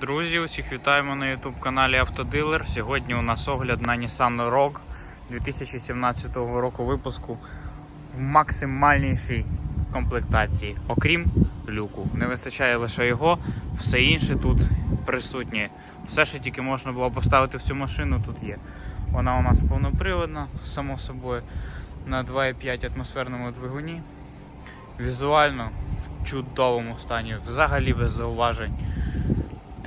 Друзі, усіх вітаємо на YouTube каналі Автодилер. Сьогодні у нас огляд на Nissan Rogue 2017 року випуску в максимальнішій комплектації, окрім люку. Не вистачає лише його, все інше тут присутнє. Все, що тільки можна було поставити в цю машину, тут є. Вона у нас повноприводна, само собою, на 2,5 атмосферному двигуні. Візуально в чудовому стані, взагалі без зауважень.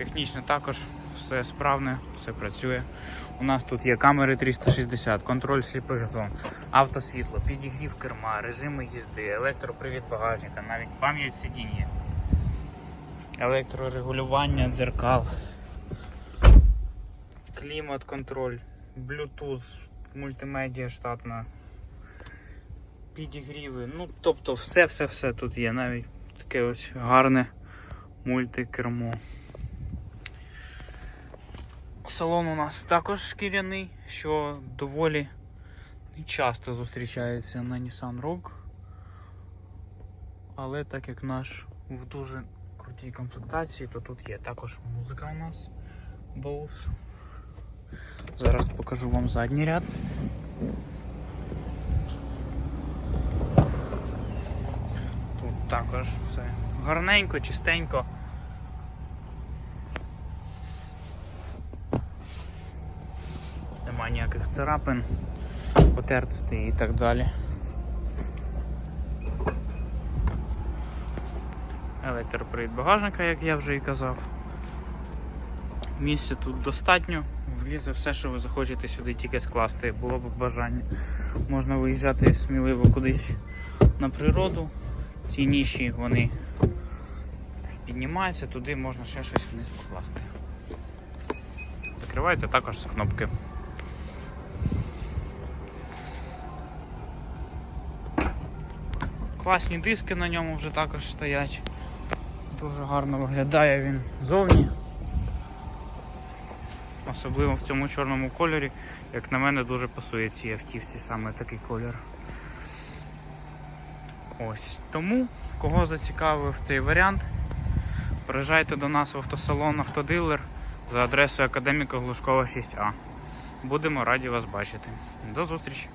Технічно також все справне, все працює. У нас тут є камери 360, контроль сліпих зон, автосвітло, підігрів керма, режими їзди, електропривід багажника, навіть пам'ять сидінь є. Електрорегулювання дзеркал, клімат контроль, Bluetooth, мультимедіа штатна, підігріви. Ну, тобто все-все-все тут є, навіть таке ось гарне мультикермо. Салон у нас також шкіряний, що доволі часто зустрічається на Nissan Rogue. Але так як наш в дуже крутій комплектації, то тут є також музика у нас Bose. Зараз покажу вам задній ряд. Тут також все гарненько, чистенько. Ніяких царапин, потертостей і так далі. Електропривід багажника, як я вже і казав. Місця тут достатньо, влізе все, що ви захочете сюди тільки скласти, було б бажання. Можна виїжджати сміливо кудись на природу. Ці ніші вони піднімаються, туди можна ще щось вниз покласти. Закриваються також з кнопки. Класні диски на ньому вже також стоять. Дуже гарно виглядає він зовні. Особливо в цьому чорному кольорі, як на мене, дуже пасує цій автівці саме такий колір. Ось. Тому, кого зацікавив цей варіант, приїжджайте до нас в автосалон Автодилер за адресою Академіка Глушкова 6А. Будемо раді вас бачити. До зустрічі!